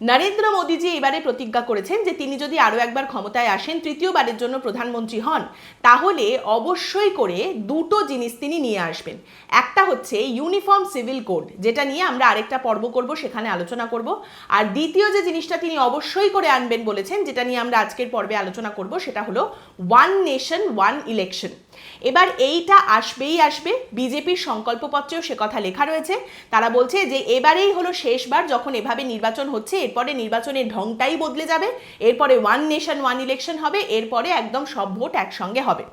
নরেন্দ্র মোদীজি এবারে প্রতিজ্ঞা করেছেন যে তিনি যদি আরও একবার ক্ষমতায় আসেন, তৃতীয়বারের জন্য প্রধানমন্ত্রী হন, তাহলে অবশ্যই করে দুটো জিনিস তিনি নিয়ে আসবেন। একটা হচ্ছে ইউনিফর্ম সিভিল কোড, যেটা নিয়ে আমরা আরেকটা পর্ব করব, সেখানে আলোচনা করব। আর দ্বিতীয় যে জিনিসটা তিনি অবশ্যই করে আনবেন বলেছেন, যেটা নিয়ে আমরা আজকের পর্বে আলোচনা করব, সেটা হলো ওয়ান নেশন ওয়ান ইলেকশন এবার এইটা আসবেই আসবে। বিজেপির সংকল্পপত্রেও সে কথা লেখা রয়েছে। তারা বলছে যে এবারেই হলো শেষবার যখন এভাবে নির্বাচন হচ্ছে, এরপরে নির্বাচনের ঢংটাই বদলে যাবে। এরপরে ওয়ান নেশন ওয়ান ইলেকশন হবে, এরপরে একদম সব ভোট একসঙ্গে হবে।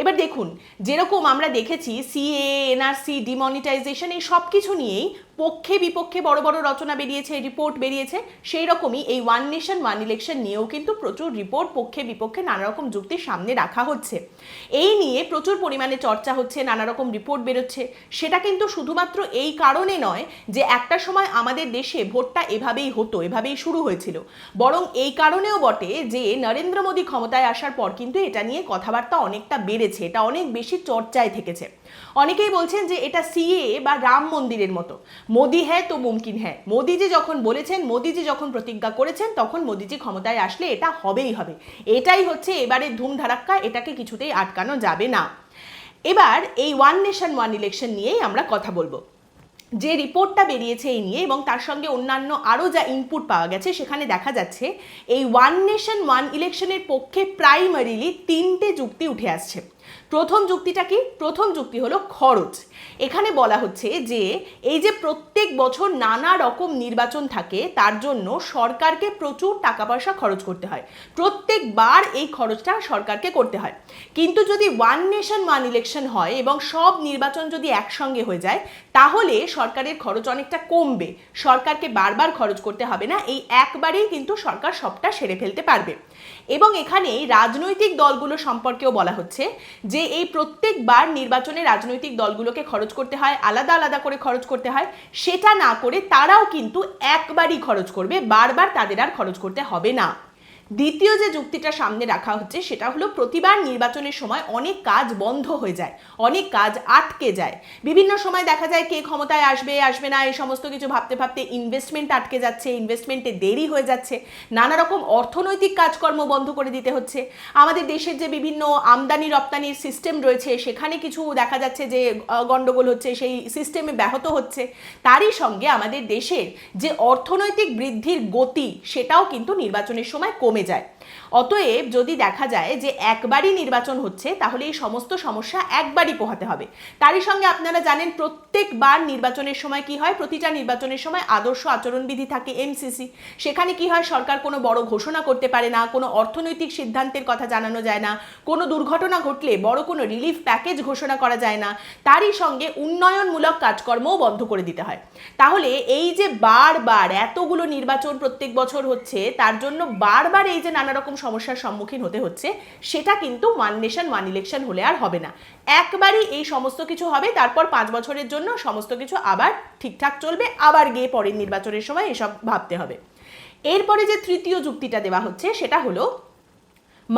এবার দেখুন, যেরকম আমরা দেখেছি সিএ এনআরসি ডিমনিটাইজেশন এই সব কিছু নিয়েই পক্ষে বিপক্ষে বড় বড় রচনা বেরিয়েছে রিপোর্ট বেরিয়েছে, সেই রকমই এই ওয়ান নেশন ওয়ান ইলেকশন নিয়েও কিন্তু প্রচুর রিপোর্ট পক্ষে বিপক্ষে নানা রকম যুক্তির সামনে রাখা হচ্ছে। এই নিয়ে প্রচুর পরিমাণে চর্চা হচ্ছে, নানা রকম রিপোর্ট বেরোচ্ছে। সেটা কিন্তু শুধুমাত্র এই কারণে নয় যে একটা সময় আমাদের দেশে ভোটটা এভাবেই হতো, এভাবেই শুরু হয়েছিল। বরং এই কারণেও বটে যে নরেন্দ্র মোদী ক্ষমতায় আসার পর কিন্তু এটা নিয়ে কথাবার্তা অনেকটা বেড়েছে, এটা অনেক বেশি চর্চায় থেকেছে। অনেকেই বলছেন যে এটা সিএ বা রাম মন্দিরের মতো। মোদি হ্যাঁ তো মুমকিন হ্যাঁ। মোদিজি যখন বলেছেন, মোদিজি যখন প্রতিজ্ঞা করেছেন, তখন মোদিজি ক্ষমতায় আসলে এটা হবেই হবে। এটাই হচ্ছে এবারে ধুমধারাক্কা এটাকে কিছুতেই আটকানো যাবে না। এবার এই ওয়ান নেশন ওয়ান ইলেকশন নিয়েই আমরা কথা বলব। যে রিপোর্টটা বেরিয়েছে এই নিয়ে এবং তার সঙ্গে অন্যান্য আরও যা ইনপুট পাওয়া গেছে, সেখানে দেখা যাচ্ছে এই ওয়ান নেশন ওয়ান ইলেকশনের পক্ষে প্রাইমারিলি তিনটে যুক্তি উঠে আসছে। প্রথম যুক্তিটা কি? প্রথম যুক্তি হলো খরচ। এখানে বলা হচ্ছে যে, এই যে প্রত্যেক বছর নানা রকম নির্বাচন থাকে, তার জন্য সরকারকে প্রচুর টাকা পয়সা খরচ করতে হয়। প্রত্যেকবার এই খরচটা সরকারকে করতে হয়। কিন্তু যদি ওয়ান নেশন ওয়ান ইলেকশন হয় এবং সব নির্বাচন যদি একসঙ্গে হয়ে যায়, তাহলে সরকারের খরচ অনেকটা কমবে। সরকারকে বারবার খরচ করতে হবে না, এই একবারেই কিন্তু সরকার সবটা সেরে ফেলতে পারবে। এবং এখানে রাজনৈতিক দলগুলো সম্পর্কেও বলা হচ্ছে যে এই প্রত্যেকবার নির্বাচনে রাজনৈতিক দলগুলোকে খরচ করতে হয়, আলাদা আলাদা করে খরচ করতে হয়, সেটা না করে তারাও কিন্তু একবারই খরচ করবে, বারবার তাদের আর খরচ করতে হবে না। দ্বিতীয় যে যুক্তিটা সামনে রাখা হচ্ছে সেটা হলো প্রতিবার নির্বাচনের সময় অনেক কাজ বন্ধ হয়ে যায় অনেক কাজ আটকে যায়। বিভিন্ন সময় দেখা যায় কে ক্ষমতায় আসবে আসবে না এই সমস্ত কিছু ভাবতে ভাবতে ইনভেস্টমেন্ট আটকে যাচ্ছে ইনভেস্টমেন্টে দেরি হয়ে যাচ্ছে নানা রকম অর্থনৈতিক কাজকর্ম বন্ধ করে দিতে হচ্ছে। আমাদের দেশের যে বিভিন্ন আমদানি রপ্তানির সিস্টেম রয়েছে সেখানে কিছু দেখা যাচ্ছে যে আহ, গন্ডগোল হচ্ছে সেই সিস্টেমে ব্যাহত হচ্ছে। তারই সঙ্গে আমাদের দেশের যে অর্থনৈতিক বৃদ্ধির গতি সেটাও কিন্তু নির্বাচনের সময় কমে যায় অতএব যদি দেখা যায় যে একবারই নির্বাচন হচ্ছে, তাহলে এই সমস্ত সমস্যা একবারই পোহাতে হবে। তারই সঙ্গে আপনারা জানেন প্রত্যেকবার নির্বাচনের সময় কি হয়? প্রতিটা নির্বাচনের সময় আদর্শ আচরণবিধি থাকে এমসিসি। সেখানে কি হয়? সরকার কোনো বড় ঘোষণা করতে পারে না, কোনো অর্থনৈতিক সিদ্ধান্তের কথা জানানো যায় না, কোনো দুর্ঘটনা ঘটলে বড় কোনো রিলিফ প্যাকেজ ঘোষণা করা যায় না। তারই সঙ্গে উন্নয়নমূলক কাজকর্মও বন্ধ করে দিতে হয়। তাহলে এই যে বারবার এতগুলো নির্বাচন প্রত্যেক বছর হচ্ছে, তার জন্য বারবার এই যে নানা রকম সমস্যার সম্মুখীন হতে হচ্ছে, সেটা কিন্তু ওয়ান নেশন ওয়ান ইলেকশন হলে আর হবে না। একবারই এই সমস্ত কিছু হবে, তারপর পাঁচ বছরের জন্য সমস্ত কিছু আবার ঠিকঠাক চলবে, আবার গিয়ে পরের নির্বাচনের সময় এসব ভাবতে হবে। এরপরে যে তৃতীয় যুক্তিটা দেওয়া হচ্ছে, সেটা হলো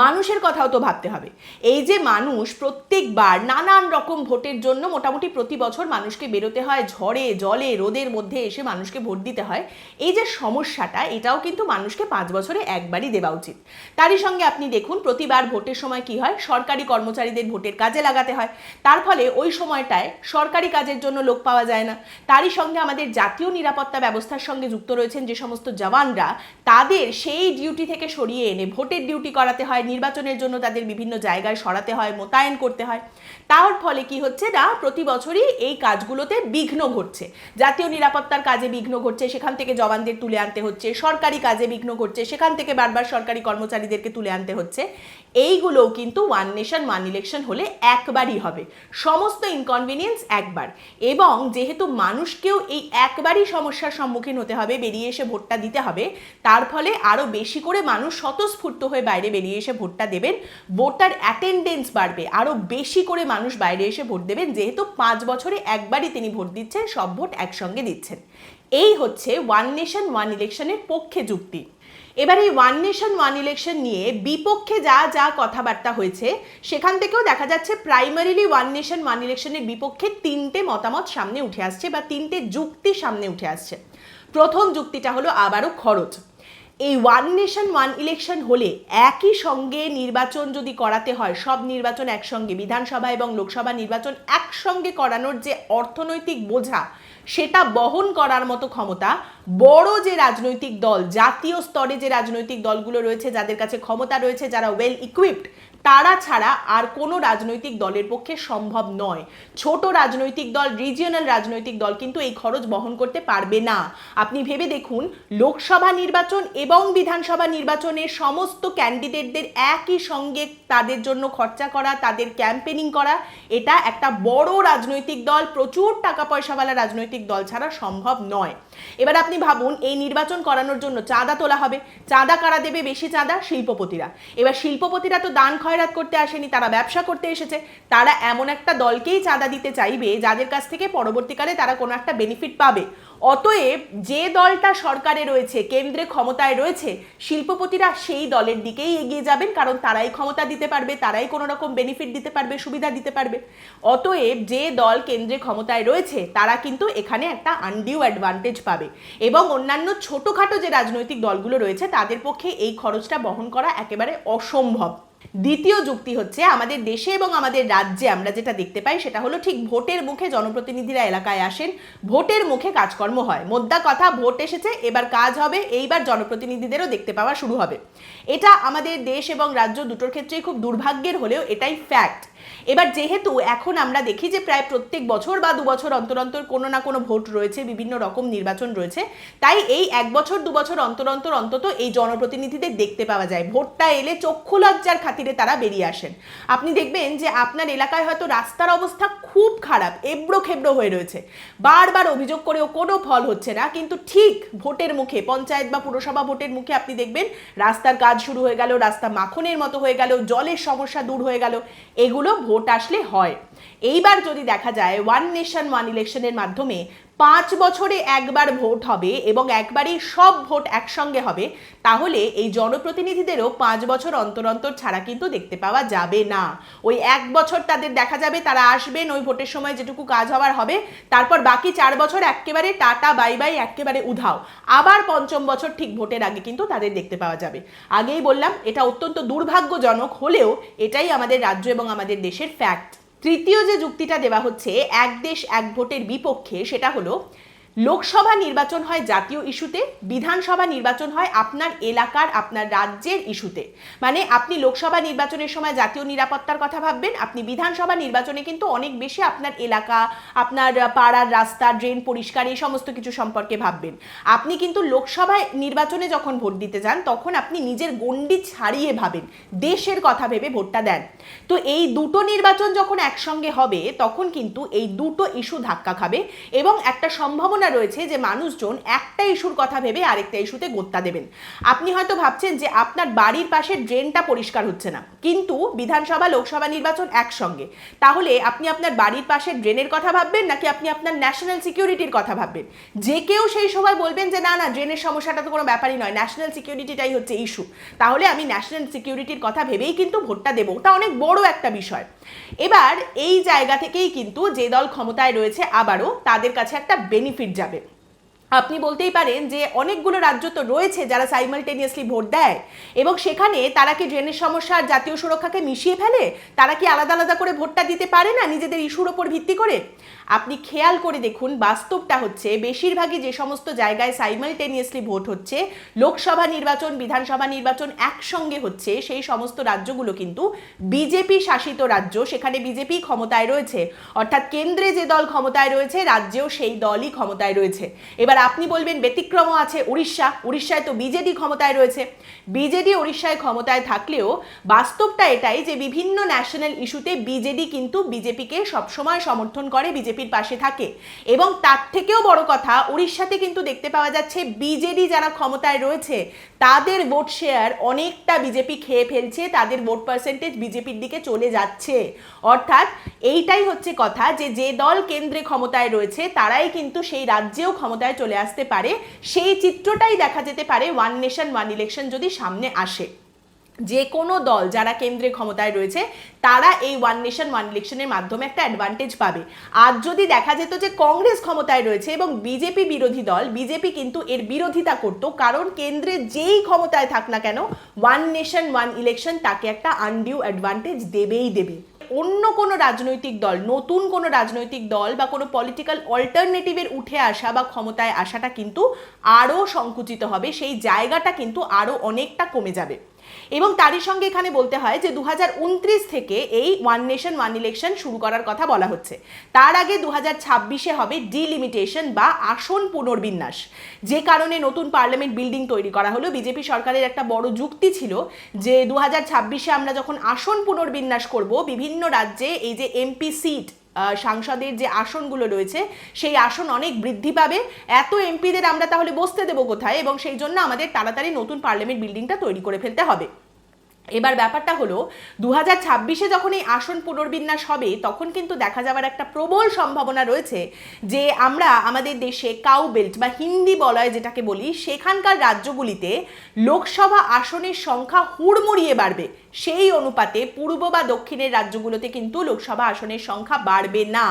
মানুষের কথাও তো ভাবতে হবে। এই যে মানুষ প্রত্যেকবার নানান রকম ভোটের জন্য মোটামুটি প্রতি বছর মানুষকে বেরোতে হয়, ঝড়ে, জলে, রোদের মধ্যে এসে মানুষকে ভোট দিতে হয়। এই যে সমস্যাটা, এটাও কিন্তু মানুষকে পাঁচ বছরে একবারই দেওয়া উচিত। তারই সঙ্গে আপনি দেখুন, প্রতিবার ভোটের সময় কি হয়? সরকারি কর্মচারীদের ভোটের কাজে লাগাতে হয়। তার ফলে ওই সময়টায় সরকারি কাজের জন্য লোক পাওয়া যায় না। তারই সঙ্গে আমাদের জাতীয় নিরাপত্তা ব্যবস্থার সঙ্গে যুক্ত রয়েছেন যে সমস্ত জওয়ানরা, তাদের সেই ডিউটি থেকে সরিয়ে এনে ভোটের ডিউটি করাতে হয়। নির্বাচনের জন্য তাদের বিভিন্ন জায়গায় সরাতে হয় মোতায়েন করতে হয়। তার ফলে কি হচ্ছে না, প্রতি বছরই এই কাজগুলোতে বিঘ্ন ঘটছে। জাতীয় নিরাপত্তার কাজে বিঘ্ন ঘটছে, সেখান থেকে জওয়ানদের তুলে আনতে হচ্ছে, সরকারি কাজে বিঘ্ন ঘটছে, সেখান থেকে বারবার সরকারি কর্মচারীদেরকে তুলে আনতে হচ্ছে। এইগুলোও কিন্তু ওয়ান নেশন ওয়ান ইলেকশন হলে একবারই হবে। সমস্ত ইনকনভিনিয়েন্স একবার। এবং যেহেতু মানুষকেও এই একবারই সমস্যার সম্মুখীন হতে হবে, বেরিয়ে এসে ভোটটা দিতে হবে, তার ফলে আরও বেশি করে মানুষ স্বতঃস্ফূর্ত হয়ে বাইরে বেরিয়ে এসে ভোটটা দেবেন। ভোটার অ্যাটেন্ডেন্স বাড়বে, আরও বেশি করে মানুষ বাইরে এসে ভোট দেবেন, যেহেতু পাঁচ বছরে একবারই তিনি ভোট দিচ্ছেন, সব ভোট একসঙ্গে দিচ্ছেন। এই হচ্ছে ওয়ান নেশন ওয়ান ইলেকশনের পক্ষে যুক্তি। এবার এই ওয়ান নেশন ওয়ান ইলেকশন নিয়ে বিপক্ষে যা যা কথাবার্তা হয়েছে, সেখান থেকেও দেখা যাচ্ছে প্রাইমারিলি ওয়ান নেশন ওয়ান ইলেকশনের বিপক্ষে তিনটে মতামত সামনে উঠে আসছে বা তিনটে যুক্তি সামনে উঠে আসছে। প্রথম যুক্তিটা হলো আবারও খরচ। এই ওয়ান নেশন ওয়ান ইলেকশন হলে একই সঙ্গে নির্বাচন যদি করাতে হয়, সব নির্বাচন একসঙ্গে, বিধানসভা এবং লোকসভা নির্বাচন একসঙ্গে করানোর যে অর্থনৈতিক বোঝা, সেটা বহন করার মতো ক্ষমতা, বড় যে রাজনৈতিক দল, জাতীয় স্তরে যে রাজনৈতিক দলগুলো রয়েছে, যাদের কাছে ক্ষমতা রয়েছে, যারা ওয়েল ইকুইপড তারা ছাড়া আর কোনো রাজনৈতিক দলের পক্ষে সম্ভব নয়। ছোট রাজনৈতিক দল রিজিয়নাল রাজনৈতিক দল কিন্তু এই খরচ বহন করতে পারবে না। আপনি ভেবে দেখুন, লোকসভা নির্বাচন এবং বিধানসভা নির্বাচনের সমস্ত ক্যান্ডিডেটদের একই সঙ্গে তাদের জন্য খরচা করা, তাদের ক্যাম্পেনিং করা, এটা একটা বড় রাজনৈতিক দল, প্রচুর টাকা পয়সাওয়ালা রাজনৈতিক দল ছাড়া সম্ভব নয়। এবার আপনি ভাবুন, এই নির্বাচন করানোর জন্য চাঁদা তোলা হবে। চাঁদা কারা দেবে? বেশি চাঁদা শিল্পপতিরা। এবার শিল্পপতিরা তো দান খয়রাত করতে আসেনি, তারা ব্যবসা করতে এসেছে। তারা এমন একটা দলকেই চাঁদা দিতে চাইবে, যাদের কাছ থেকে পরবর্তীকালে তারা কোনো একটা বেনিফিট পাবে। অতএব যে দলটা সরকারে রয়েছে, কেন্দ্রে ক্ষমতায় রয়েছে, শিল্পপতিরা সেই দলের দিকেই এগিয়ে যাবেন, কারণ তারাই ক্ষমতা দিতে পারবে, তারাই কোনো রকম বেনিফিট দিতে পারবে, সুবিধা দিতে পারবে। অতএব যে দল কেন্দ্রে ক্ষমতায় রয়েছে, তারা কিন্তু এখানে একটা আনডিউ অ্যাডভান্টেজ পাবে। এবং অন্যান্য ছোটোখাটো যে রাজনৈতিক দলগুলো রয়েছে, তাদের পক্ষে এই খরচটা বহন করা একেবারে অসম্ভব। দ্বিতীয় যুক্তি হচ্ছে আমাদের দেশে এবং আমাদের রাজ্যে আমরা যেটা দেখতে পাই সেটা হলো ঠিক ভোটের মুখে জনপ্রতিনিধিরা এলাকায় আসেন, ভোটের মুখে কাজকর্ম হয়। মোদ্দা কথা, ভোট এসেছে, এবার কাজ হবে, এইবার জনপ্রতিনিধিদেরও দেখতে পাওয়া শুরু হবে। এটা আমাদের দেশ এবং রাজ্য দুটোর ক্ষেত্রেই খুব দুর্ভাগ্যের হলেও এটাই ফ্যাক্ট এবার যেহেতু এখন আমরা দেখি যে প্রায় প্রত্যেক বছর বা দু বছর অন্তর অন্তর কোনো না কোনো ভোট রয়েছে, বিভিন্ন রকম নির্বাচন রয়েছে, তাই এই এক বছর, দু বছর অন্তর অন্তর অন্তত এই জনপ্রতিনিধিদের দেখতে পাওয়া যায়। ভোটটা এলে চক্ষু লজ্জার খাতিরে তারা বেরিয়ে আসেন। আপনি দেখবেন যে আপনার এলাকায় হয়তো রাস্তার অবস্থা খুব খারাপ, এবড়ো খেবড়ো হয়ে রয়েছে। বারবার অভিযোগ করেও কোনো ফল হচ্ছে না, কিন্তু ঠিক ভোটের মুখে, পঞ্চায়েত বা পুরসভা ভোটের মুখে আপনি দেখবেন রাস্তার কাজ শুরু হয়ে গেল, রাস্তা মাখনের মতো হয়ে গেল, জলের সমস্যা দূর হয়ে গেল, এগুলো ভোট আসলে হয়। এইবার যদি দেখা যায় ওয়ান নেশন ওয়ান ইলেকশনের মাধ্যমে পাঁচ বছরে একবার ভোট হবে এবং একবারই সব ভোট একসঙ্গে হবে, তাহলে এই জনপ্রতিনিধিদেরও পাঁচ বছর অন্তর অন্তর ছাড়া কিন্তু দেখতে পাওয়া যাবে না। ওই এক বছর তাদের দেখা যাবে, তারা আসবেন, ওই ভোটের সময় যেটুকু কাজ হওয়ার হবে, তারপর বাকি চার বছর একেবারে টাটা, বাই বাই, একেবারে উধাও। আবার পঞ্চম বছর ঠিক ভোটের আগে কিন্তু তাদের দেখতে পাওয়া যাবে। আগেই বললাম, এটা অত্যন্ত দুর্ভাগ্যজনক হলেও এটাই আমাদের রাজ্য এবং আমাদের দেশের ফ্যাক্ট তৃতীয় যে যুক্তিটা দেওয়া হচ্ছে এক দেশ এক ভোটের বিপক্ষে সেটা হলো লোকসভা নির্বাচন হয় জাতীয় ইস্যুতে, বিধানসভা নির্বাচন হয় আপনার এলাকার, আপনার রাজ্যের ইস্যুতে। মানে আপনি লোকসভা নির্বাচনের সময় জাতীয় নিরাপত্তার কথা ভাববেন, আপনি বিধানসভা নির্বাচনে কিন্তু অনেক বেশি আপনার এলাকা, আপনার পাড়ার রাস্তা, ড্রেন পরিষ্কার, এই সমস্ত কিছু সম্পর্কে ভাববেন। আপনি কিন্তু লোকসভায় নির্বাচনে যখন ভোট দিতে যান, তখন আপনি নিজের গণ্ডি ছাড়িয়ে ভাবেন, দেশের কথা ভেবে ভোটটা দেন। তো এই দুটো নির্বাচন যখন একসঙ্গে হবে, তখন কিন্তু এই দুটো ইস্যু ধাক্কা খাবে এবং একটা সম্ভাবনা রয়েছে যে মানুষজন একটা ইস্যুর কথা ভেবে আরেকটা ইস্যুতে গোত্তা দেবেন। আপনি হয়তো ভাবছেন যে আপনার বাড়ির পাশে ড্রেনটা পরিষ্কার হচ্ছে না। কিন্তু বিধানসভা, লোকসভা নির্বাচন একসঙ্গে। তাহলে আপনি আপনার বাড়ির পাশে ড্রেনের কথা ভাববেন নাকি আপনি আপনার ন্যাশনাল সিকিউরিটির কথা ভাববেন? যে কেউ সেই সময় বলবেন যে, না না, ড্রেনের সমস্যাটা তো কোনো ব্যাপারই নয়, ন্যাশনাল সিকিউরিটিটাই হচ্ছে ইস্যু। তাহলে আমি ন্যাশনাল সিকিউরিটির কথা ভেবেই কিন্তু ভোটটা দেবো। ওটা অনেক বড় একটা বিষয়। এবার এই জায়গা থেকেই কিন্তু যে দল ক্ষমতায় রয়েছে আবারও তাদের কাছে একটা বেনিফিট যাবে আপনি বলতেই পারেন যে অনেকগুলো রাজ্য তো রয়েছে যারা সাইমালটেনিয়াসলি ভোট দেয়। এবং সেখানে তারা কি ড্রেনের সমস্যা আর জাতীয় সুরক্ষাকে মিশিয়ে ফেলে? তারা কি আলাদা আলাদা করে ভোটটা দিতে পারে না নিজেদের ইস্যুর ওপর ভিত্তি করে? আপনি খেয়াল করে দেখুন, বাস্তবটা হচ্ছে বেশিরভাগই যে সমস্ত জায়গায় সাইমালটেনিয়াসলি ভোট হচ্ছে, লোকসভা নির্বাচন, বিধানসভা নির্বাচন একসঙ্গে হচ্ছে, সেই সমস্ত রাজ্যগুলো কিন্তু বিজেপি শাসিত রাজ্য, সেখানে বিজেপি ক্ষমতায় রয়েছে। অর্থাৎ কেন্দ্রে যে দল ক্ষমতায় রয়েছে, রাজ্যেও সেই দলই ক্ষমতায় রয়েছে। এবার আপনি বলবেন ব্যতিক্রমও আছে উড়িষ্যা। উড়িষ্যায় তো বিজেডি ক্ষমতায় রয়েছে। বিজেডি উড়িষ্যায় ক্ষমতায় থাকলেও বাস্তবটা এটাই যে বিভিন্ন ন্যাশনাল ইস্যুতে বিজেডি কিন্তু বিজেপিকে সবসময় সমর্থন করে, বিজেপির পাশে থাকে। এবং তার থেকেও বড় কথা, উড়িষ্যাতে কিন্তু দেখতে পাওয়া যাচ্ছে বিজেডি যারা ক্ষমতায় রয়েছে, তাদের ভোট শেয়ার অনেকটা বিজেপি খেয়ে ফেলছে, তাদের ভোট পার্সেন্টেজ বিজেপির দিকে চলে যাচ্ছে। অর্থাৎ এইটাই হচ্ছে কথা যে যে দল কেন্দ্রে ক্ষমতায় রয়েছে, তারাই কিন্তু সেই রাজ্যেও ক্ষমতায় চলে আসতে পারে, সেই চিত্রটাই দেখা যেতে পারে ওয়ান নেশন ওয়ান ইলেকশন যদি সামনে আসে। যে কোনো দল যারা কেন্দ্রে ক্ষমতায় রয়েছে, তারা এই ওয়ান নেশন ওয়ান ইলেকশনের মাধ্যমে একটা অ্যাডভান্টেজ পাবে। আর যদি দেখা যেত যে কংগ্রেস ক্ষমতায় রয়েছে এবং বিজেপি বিরোধী দল বিজেপি কিন্তু এর বিরোধিতা করতো, কারণ কেন্দ্রে যেই ক্ষমতায় থাক না কেন ওয়ান নেশন ওয়ান ইলেকশন তাকে একটা আনডিউ অ্যাডভান্টেজ দেবেই দেবে। অন্য কোনো রাজনৈতিক দল, নতুন কোনো রাজনৈতিক দল বা কোনো পলিটিক্যাল অল্টারনেটিভের উঠে আসা বা ক্ষমতায় আসাটা কিন্তু আরও সংকুচিত হবে, সেই জায়গাটা কিন্তু আরও অনেকটা কমে যাবে। এবং তারই সঙ্গে এখানে বলতে হয় যে দু হাজার উনত্রিশ থেকে এই ওয়ান নেশন ওয়ান ইলেকশন শুরু করার কথা বলা হচ্ছে। তার আগে দু হাজার ছাব্বিশে হবে ডিলিমিটেশন বা আসন পুনর্বিন্যাস। যে কারণে নতুন পার্লামেন্ট বিল্ডিং তৈরি করা হলো। বিজেপি সরকারের একটা বড় যুক্তি ছিল যে দু ছাব্বিশে আমরা যখন আসন পুনর্বিন্যাস করব, বিভিন্ন রাজ্যে এই যে এমপি সিট সাংসদের যে আসনগুলো রয়েছে, সেই আসন অনেক বৃদ্ধি পাবে। এত এমপিদের আমরা তাহলে বসতে দেবো কোথায়? এবং সেই জন্য আমাদের তাড়াতাড়ি নতুন পার্লামেন্ট বিল্ডিংটা তৈরি করে ফেলতে হবে। এবার ব্যাপারটা হলো দু হাজার ছাব্বিশে যখন এই আসন পুনর্বিন্যাস হবে, তখন কিন্তু দেখা যাওয়ার একটা প্রবল সম্ভাবনা রয়েছে যে আমরা আমাদের দেশে কাউ বেল্ট বা হিন্দি বলয় যেটাকে বলি, সেখানকার রাজ্যগুলিতে লোকসভা আসনের সংখ্যা হুড়মুড়িয়ে বাড়বে। সেই অনুপাতে পূর্ব বা দক্ষিণের রাজ্যগুলোতে কিন্তু লোকসভা আসনের সংখ্যা বাড়বে না।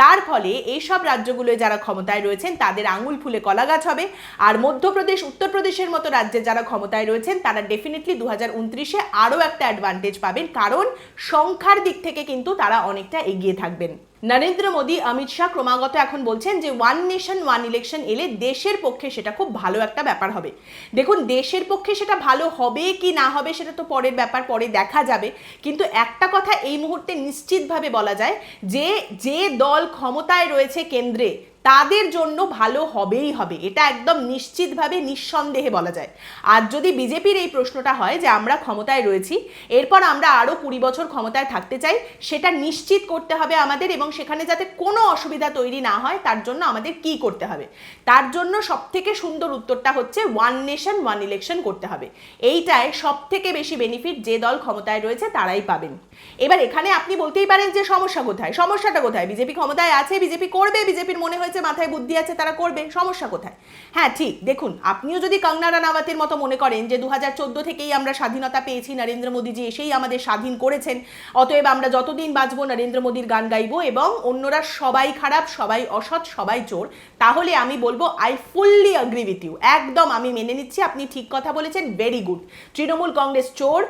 তার ফলে এইসব রাজ্যগুলোয় যারা ক্ষমতায় রয়েছেন, তাদের আঙুল ফুলে কলা গাছ হবে। আর মধ্যপ্রদেশ, উত্তরপ্রদেশের মতো রাজ্যে যারা ক্ষমতায় রয়েছেন, তারা ডেফিনেটলি দু হাজার উনত্রিশে আরও একটা অ্যাডভান্টেজ পাবেন। কারণ সংখ্যার দিক থেকে কিন্তু তারা অনেকটা এগিয়ে থাকবেন। নরেন্দ্র মোদী, অমিত শাহ ক্রমাগত এখন বলছেন যে ওয়ান নেশন ওয়ান ইলেকশন এলে দেশের পক্ষে সেটা খুব ভালো একটা ব্যাপার হবে। দেখুন, দেশের পক্ষে সেটা ভালো হবে কি না হবে সেটা তো পরের ব্যাপার, পরে দেখা যাবে। কিন্তু একটা কথা এই মুহূর্তে নিশ্চিতভাবে বলা যায় যে যে দল ক্ষমতায় রয়েছে কেন্দ্রে তাদের জন্য ভালো হবেই হবে। এটা একদম নিশ্চিতভাবে নিঃসন্দেহে বলা যায়। আর যদি বিজেপির এই প্রশ্নটা হয় যে আমরা ক্ষমতায় রয়েছি, এরপর আমরা আরও কুড়ি বছর ক্ষমতায় থাকতে চাই, সেটা নিশ্চিত করতে হবে আমাদের এবং সেখানে যাতে কোনো অসুবিধা তৈরি না হয়, তার জন্য আমাদের কি করতে হবে? তার জন্য সব থেকে সুন্দর উত্তরটা হচ্ছে ওয়ান নেশন ওয়ান ইলেকশন করতে হবে। এইটায় সব থেকে বেশি বেনিফিট যে দল ক্ষমতায় রয়েছে, তারাই পাবেন। এবার এখানে আপনি বলতেই পারেন যে সমস্যা কোথায়? সমস্যাটা কোথায়? বিজেপি ক্ষমতায় আছে, বিজেপি করবে, বিজেপির মনে হয়েছে মাথায় বুদ্ধি আছে, তারা করবে, সমস্যা কোথায়? হ্যাঁ ঠিক, দেখুন, আপনিও যদি কঙ্গনা রানাওয়াতের মতো মনে করেন যে দু হাজার চোদ্দ থেকেই আমরা স্বাধীনতা পেয়েছি, নরেন্দ্র মোদীজি এসেই আমাদের স্বাধীন করেছেন, অতএব আমরা যতদিন বাঁচবো, নরেন্দ্র মোদীর গান গাইবো এবং অন্যরা সবাই খারাপ, সবাই অসৎ, সবাই চোর, তাহলে আমি বলব I fully agree with you একদম আমি মেনে নিচ্ছি, আপনি ঠিক কথা বলেছেন ভেরি গুড তৃণমূল কংগ্রেস চোর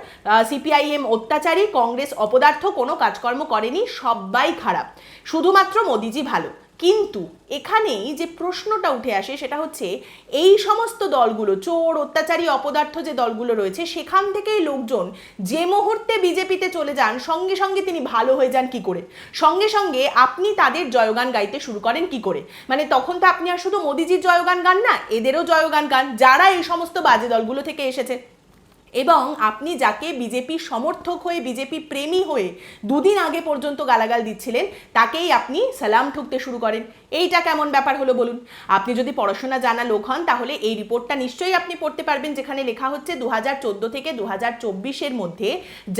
সিপিআইএম অত্যাচারী, কংগ্রেস অপদার্থ, কোনো কাজকর্ম করেনি সবাই খারাপ, শুধুমাত্র মোদিজি ভালো। কিন্তু এখানেই যে প্রশ্নটা উঠে আসে সেটা হচ্ছে, এই সমস্ত দলগুলো, চোর, অত্যাচারী, অপদার্থ যে দলগুলো রয়েছে, সেখান থেকেই লোকজন যে মুহূর্তে বিজেপিতে চলে যান, সঙ্গে সঙ্গে তিনি ভালো হয়ে যান কি করে? সঙ্গে সঙ্গে আপনি তাদের জয়গান গাইতে শুরু করেন কি করে? মানে তখন তো আপনি আর শুধু মোদিজির জয়গান গান না, এদেরও জয়গান গান, যারা এই সমস্ত বাজে দলগুলো থেকে এসেছে। এবং আপনি যাকে বিজেপি সমর্থক হয়ে, বিজেপি প্রেমী হয়ে দুদিন আগে পর্যন্ত গালাগাল দিচ্ছিলেন, তাকেই আপনি সালাম ঠুকতে শুরু করেন। এইটা কেমন ব্যাপার হলো বলুন? আপনি যদি পড়াশোনা জানা লোক হন, তাহলে এই রিপোর্টটা নিশ্চয়ই আপনি পড়তে পারবেন, যেখানে লেখা হচ্ছে দু থেকে দু হাজার মধ্যে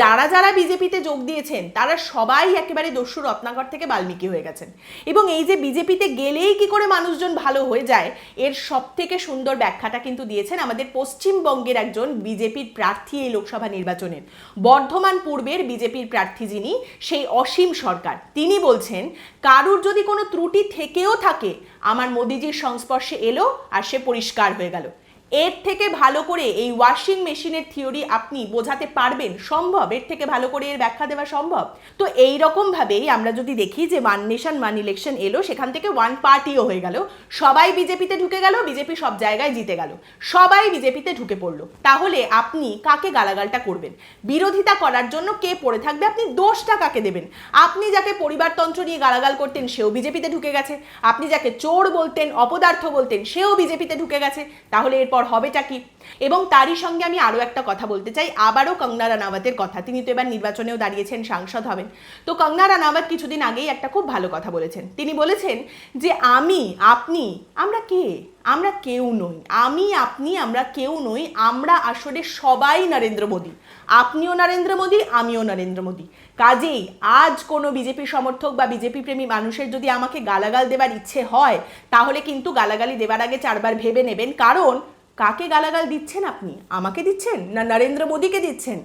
যারা যারা বিজেপিতে যোগ দিয়েছেন, তারা সবাই একেবারে দস্যু রত্নাকর থেকে বাল্মীকি হয়ে গেছেন। এবং এই যে বিজেপিতে গেলেই কি করে মানুষজন ভালো হয়ে যায়, এর সব থেকে সুন্দর ব্যাখ্যাটা কিন্তু দিয়েছেন আমাদের পশ্চিমবঙ্গের একজন বিজেপির প্রার্থী এই লোকসভা নির্বাচনের। বর্ধমান পূর্বের বিজেপির প্রার্থী যিনি, সেই অসীম সরকার। তিনি বলছেন, কারুর যদি কোনো ত্রুটি থেকেও থাকে। আমার মোদিজির সংস্পর্শে এলো আর সে পরিষ্কার হয়ে গেল। এর থেকে ভালো করে এই ওয়াশিং মেশিনের থিওরি আপনি বোঝাতে পারবেন সম্ভব? এর থেকে ভালো করে এর ব্যাখ্যা দেওয়া সম্ভব? তো এই রকম ভাবেই আমরা যদি দেখি যে ওয়ান নেশন ওয়ান ইলেকশন এলো, সেখান থেকে ওয়ান পার্টিও হয়ে গেল। সবাই বিজেপিতে ঢুকে গেল, বিজেপি সব জায়গায় জিতে গেল। সবাই বিজেপিতে ঢুকে পড়ল। তাহলে আপনি কাকে গালাগালটা করবেন? বিরোধিতা করার জন্য কে পড়ে থাকবে? আপনি দোষটা কাকে দেবেন? আপনি যাকে পরিবারতন্ত্র নিয়ে গালাগাল করতেন, সেও বিজেপিতে ঢুকে গেছে। আপনি যাকে চোর বলতেন, অপদার্থ বলতেন, সেও বিজেপিতে ঢুকে গেছে। তাহলে এরপর হবেটা কি? এবং তারই সঙ্গে আমি আরও একটা কথা বলতে চাই। আবারও কঙ্গনা রানাওয়াতের কথা। তিনি তো এবার নির্বাচনেও দাঁড়িয়েছেন সাংসদ হবেন। তো কঙ্গনা রানাওয়াত কিছুদিন আগেই একটা খুব ভালো কথা বলেছেন। তিনি বলেছেন যে, আমি, আপনি, আমরা কে? আমরা কেউ নই। আমি, আপনি, আমরা কেউ নই। আমরা আসলে সবাই নরেন্দ্র মোদী। আপনিও নরেন্দ্র মোদী, আমিও নরেন্দ্র মোদী। কাজেই আজ কোনো বিজেপি সমর্থক বা বিজেপি প্রেমী মানুষের যদি আমাকে গালাগাল দেবার ইচ্ছে হয়, তাহলে কিন্তু গালাগালি দেবার আগে চারবার ভেবে নেবেন। কারণ কাকে গালাগাল দিচ্ছেন আপনি? আমাকে দিচ্ছেন না নরেন্দ্র মোদীকে দিচ্ছেন?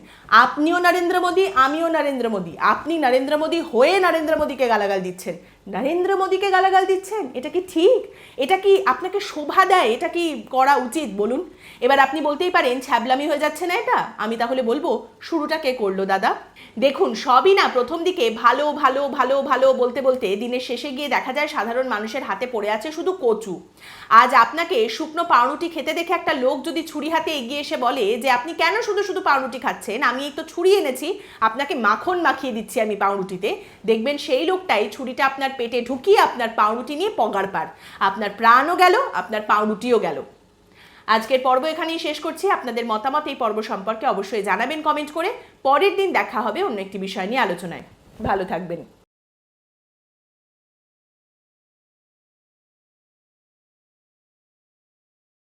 আপনিও নরেন্দ্র মোদী, আমিও নরেন্দ্র মোদী। আপনি নরেন্দ্র মোদী হয়ে নরেন্দ্র মোদীকে গালাগাল দিচ্ছেন। নরেন্দ্র মোদীকে গালাগাল দিচ্ছেন? এটা কি ঠিক? এটা কি আপনাকে শোভা দেয়? এটা কি করা উচিত? বলুন। এবার আপনি বলতেই পারেন, ছ্যাবলামি হয়ে যাচ্ছে না এটা? আমি তাহলে বলব, শুরুটা কে করল, দাদা? দেখুন, সবই না, প্রথম দিকে ভালো ভালো ভালো ভালো বলতে বলতে দিনের শেষে গিয়ে দেখা যায় সাধারণ মানুষের হাতে পড়ে আছে শুধু কচু। আজ আপনাকে শুকনো পাউরুটি খেতে দেখে একটা লোক যদি ছুরি হাতে এগিয়ে এসে বলে যে, আপনি কেন শুধু শুধু পাউরুটি খাচ্ছেন? আমি এই তো ছুরি এনেছি, আপনাকে মাখন মাখিয়ে দিচ্ছি আমি পাউরুটিতে। দেখবেন সেই লোকটাই ছুরিটা আপনার পেটে ঢুকিয়ে আপনার পাউরুটি নিয়ে পগার পার। আপনার প্রাণও গেল, আপনার পাউরুটিও গেল। আজকের পর্ব এখানেই শেষ করছি। আপনাদের মতামত এই পর্ব সম্পর্কে অবশ্যই জানাবেন কমেন্ট করে। পরের দিন দেখা হবে অন্য একটি বিষয় নিয়ে আলোচনায়। ভালো থাকবেন।